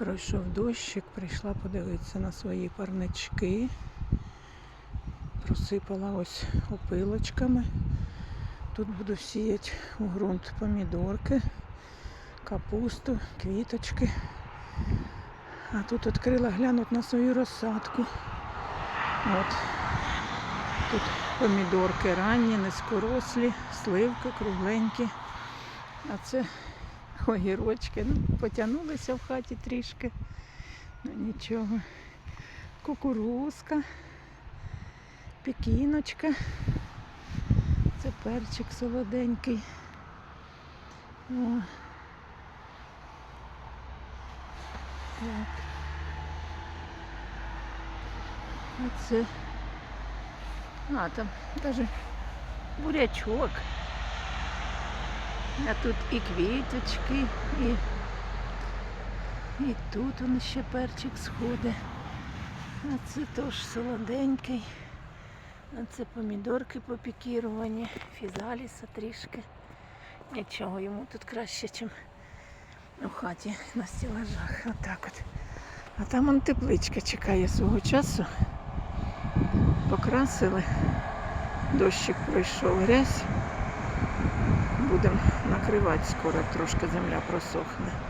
Пройшов дощик, прийшла подивитися на свої парнички. Просипала ось опилочками. Тут буду сіяти у ґрунт помідорки, капусту, квіточки. А тут відкрила глянуть на свою розсадку. От. Тут помідорки ранні, низькорослі, сливки кругленькі. А це огірочки. Ну, потягнулися в хаті трішки. Ну нічого. Кукурузка, пекіночка. Це перчик солоденький. О. Так. А це. А, там навіть бурячок. А тут і квіточки, і, і тут он ще перчик сходить. А це теж солоденький. А це помідорки попікіровані, фізаліса трішки. Нічого, йому тут краще, ніж у хаті на стілажах. Отак от. А там он тепличка чекає свого часу. Покрасили. Дощик пройшов грязь. Будемо накривати скоро, трошки земля просохне.